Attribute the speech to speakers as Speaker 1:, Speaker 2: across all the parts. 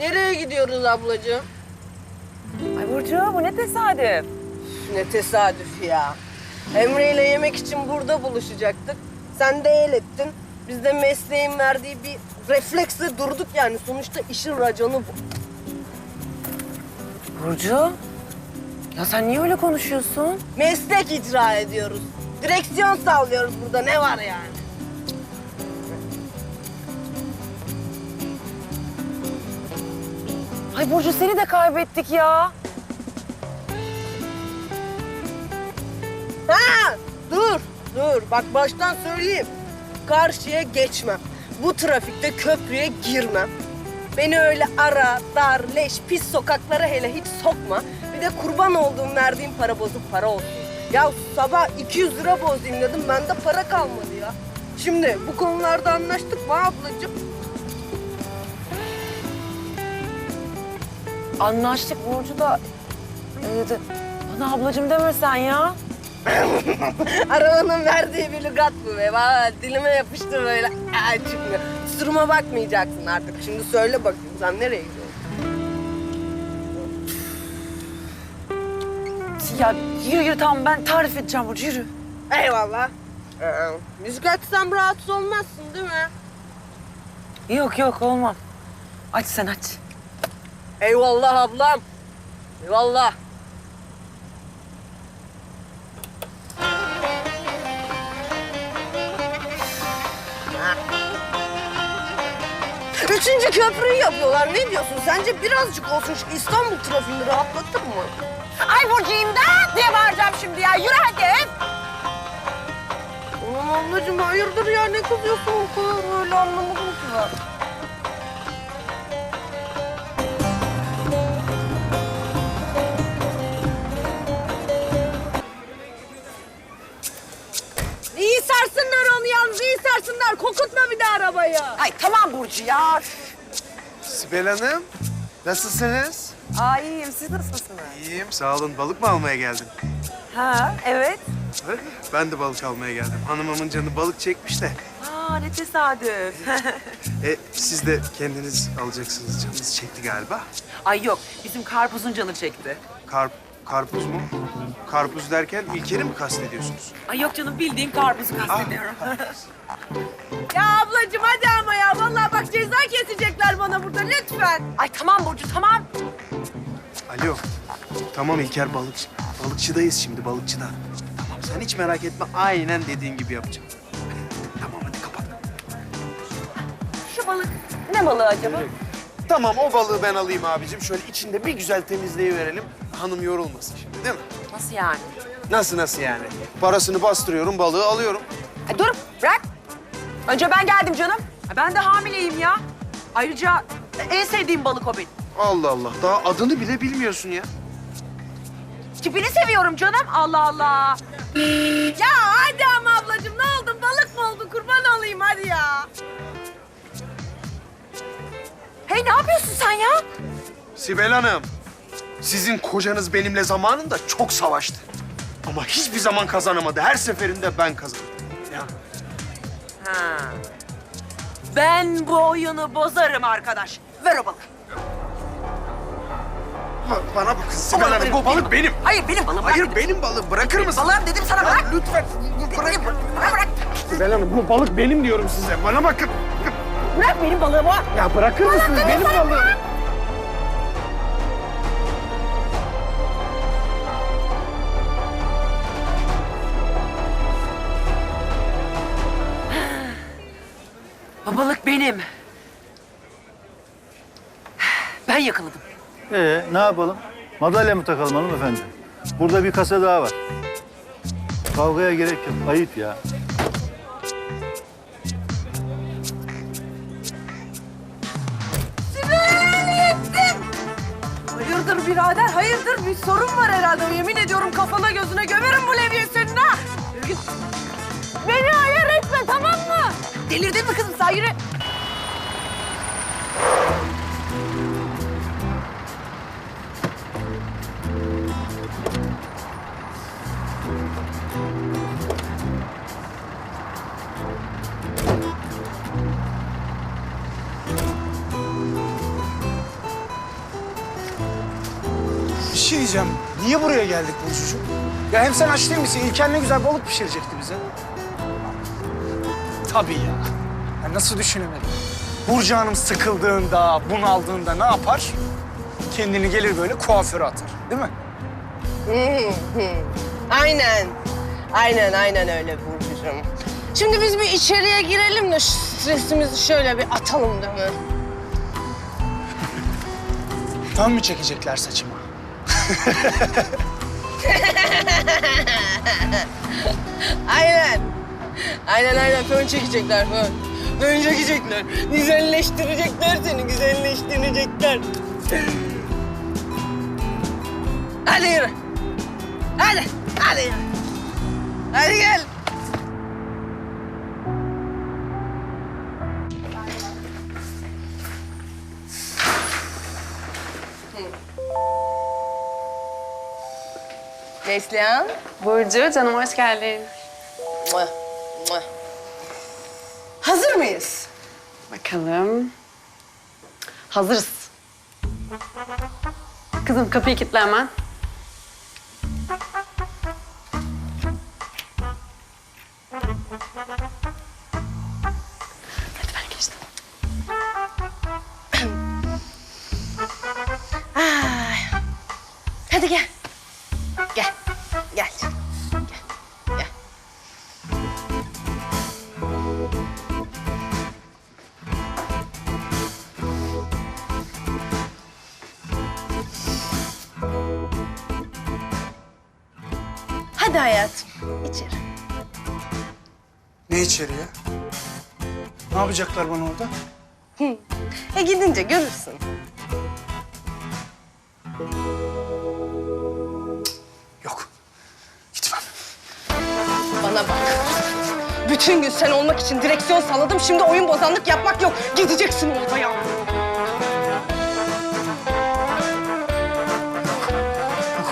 Speaker 1: Nereye gidiyoruz ablacığım?
Speaker 2: Ay Burcu bu ne tesadüf.
Speaker 1: Ne tesadüf ya. Emre ile yemek için burada buluşacaktık. Sen de el ettin. Biz de mesleğin verdiği bir refleksle durduk yani. Sonuçta işin raconu bu.
Speaker 2: Burcu? Ya sen niye öyle konuşuyorsun?
Speaker 1: Meslek icra ediyoruz. Direksiyon sallıyoruz burada. Ne var yani?
Speaker 2: Ay Burcu seni de kaybettik ya.
Speaker 1: Ha, dur, dur. Bak baştan söyleyeyim. Karşıya geçmem. Bu trafikte köprüye girmem. Beni öyle ara, dar, leş, pis sokaklara hele hiç sokma. Bir de kurban olduğum verdiğim para bozuk para olsun. Ya sabah 200 lira bozayım dedim. Bende para kalmadı ya. Şimdi bu konularda anlaştık mı ablacığım?
Speaker 2: Anlaştık Burcu da... De- bana ablacığım demesen ya.
Speaker 1: Arabanın verdiği bir lügat bu be. Valla dilime yapıştı böyle. Aa, çıkmıyor. Kusuruma bakmayacaksın artık. Şimdi söyle bakayım sen nereye gidiyorsun?
Speaker 2: Ya yürü yürü tamam ben tarif edeceğim Burcu yürü.
Speaker 1: Eyvallah. Ee, müzik açsam rahatsız olmazsın değil mi?
Speaker 2: Yok yok olmam. Aç sen aç.
Speaker 1: Eyvallah ablam. Eyvallah. Üçüncü köprüyü yapıyorlar. Ne diyorsun? Sence birazcık olsun şu İstanbul trafiğini rahatlattın mı?
Speaker 2: Ay Burcu imdat diye bağıracağım şimdi ya. Yürü hadi.
Speaker 1: Aman ablacığım hayırdır ya ne kızıyorsun o kadar öyle anlamadım ki ben. Sarsınlar. Kokutma bir de arabayı.
Speaker 2: Ay tamam Burcu ya.
Speaker 3: Sibel Hanım, nasılsınız?
Speaker 2: Aa iyiyim siz nasılsınız?
Speaker 3: İyiyim, sağ olun. Balık mı almaya geldin?
Speaker 2: Ha evet.
Speaker 3: Ben de balık almaya geldim. Hanımımın canı balık çekmiş de.
Speaker 2: Aa ne tesadüf.
Speaker 3: E, siz de kendiniz alacaksınız. Canınız çekti galiba.
Speaker 2: Ay yok bizim karpuzun canı çekti.
Speaker 3: Karp, karpuz mu? Karpuz derken İlker'i mi kastediyorsunuz?
Speaker 2: Ay yok canım bildiğin karpuzu kastediyorum.
Speaker 1: Ya ablacığım hadi ama ya. Vallahi bak ceza kesecekler bana burada lütfen.
Speaker 2: Ay tamam Burcu tamam.
Speaker 3: Alo. Tamam İlker balıkçı. Balıkçıdayız şimdi, balıkçıda. Tamam, sen hiç merak etme. Aynen dediğin gibi yapacağım. Tamam, hadi kapat.
Speaker 2: Şu balık ne balığı acaba?
Speaker 3: Tamam, o balığı ben alayım abicim. Şöyle içinde bir güzel temizleyiverelim. Hanım yorulmasın şimdi, değil mi?
Speaker 2: Nasıl yani?
Speaker 3: Nasıl nasıl yani? Parasını bastırıyorum, balığı alıyorum.
Speaker 2: Ay dur bırak. Önce ben geldim canım. Ay, Ben de hamileyim ya. Ayrıca en sevdiğim balık o benim.
Speaker 3: Allah Allah, daha adını bile bilmiyorsun ya.
Speaker 2: Tipini seviyorum canım. Allah Allah.
Speaker 1: Ya hadi ama ablacığım ne oldu? Balık mı oldu? Kurban olayım hadi ya.
Speaker 2: Hey ne yapıyorsun sen ya?
Speaker 3: Sibel Hanım, sizin kocanız benimle zamanında çok savaştı. Ama hiçbir zaman kazanamadı. Her seferinde ben kazandım. Ya.
Speaker 2: Ha. Ben bu oyunu bozarım arkadaş. Ver o balığı.
Speaker 3: Ba- Bana bakın Hanım,
Speaker 2: benim,
Speaker 3: bu balık
Speaker 2: benim. Hayır benim bırak
Speaker 3: Hayır benim balığım. Bırakır mısın?
Speaker 2: Balığım dedim sana bırak.
Speaker 3: Lütfen bırak.
Speaker 2: Bırak bırak.
Speaker 3: Sibel Hanım bu balık benim diyorum size. Bana bakın.
Speaker 2: Bırak benim balığımı.
Speaker 3: Ya bırakır mısınız benim balığım?
Speaker 2: Balık benim. Ben yakaladım.
Speaker 4: Ee, ne yapalım? Madalya mı takalım hanımefendi? Burada bir kasa daha var. Kavgaya gerek yok. Ayıp ya.
Speaker 1: Hayırdır birader, hayırdır? Bir sorun var herhalde. Yemin ediyorum kafana gözüne gömerim bu levyeyi senin ha. Beni ayar etme tamam mı?
Speaker 2: Delirdin mi kızım sen yürü.
Speaker 5: şey diyeceğim. Niye buraya geldik Burcucuğum? Ya hem sen aç değil misin? İlker ne güzel balık pişirecekti bize. Tabii ya. Ya nasıl düşünemedim? Burcu Hanım sıkıldığında, bunaldığında ne yapar? Kendini gelir böyle kuaföre atar. Değil mi?
Speaker 1: Aynen. Aynen aynen öyle Burcucuğum. Şimdi biz bir içeriye girelim de şu stresimizi şöyle bir atalım değil mi?
Speaker 5: Tam mı çekecekler saçıma?
Speaker 1: Aynen. Aynen aynen fön çekecekler fön. Fön çekecekler. Güzelleştirecekler seni güzelleştirecekler. Hadi yürü. Hadi. Hadi yürü. Hadi gel. Neslihan.
Speaker 6: Burcu, canım hoş geldin.
Speaker 1: Hazır mıyız?
Speaker 6: Bakalım. Hazırız. Kızım kapıyı kilitle hemen. Hadi ben geçtim.
Speaker 1: Hadi gel. Gel. Gel. Hadi hayatım. içeri.
Speaker 5: Ne içeriye? Ne yapacaklar bana orada?
Speaker 1: E gidince görürsün.
Speaker 5: Yok. Gitmem.
Speaker 1: Bana bak. Bütün gün sen olmak için direksiyon salladım. Şimdi oyun bozanlık yapmak yok. Gideceksin.
Speaker 5: Yok,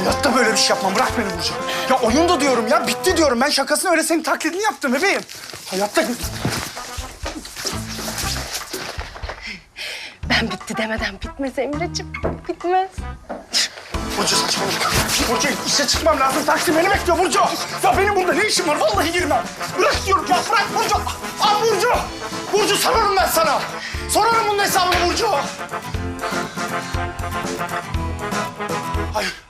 Speaker 5: hayatta böyle bir şey yapmam. Bırak beni Burcu. Ya oyun da diyorum ya. Bitti diyorum. Ben şakasını öyle senin taklidini yaptım bebeğim. Hayatta...
Speaker 1: Ben bitti demeden bitmez Emre'ciğim. Bitmez.
Speaker 5: Burcu saçmalık. Burcu işe çıkmam lazım. Taksi beni bekliyor Burcu. Ya benim burada ne işim var? Vallahi girmem. Bırak diyorum ya. Bırak Burcu. Aa Burcu. Burcu sorarım ben sana. Sorarım bunun hesabını Burcu. Hayır.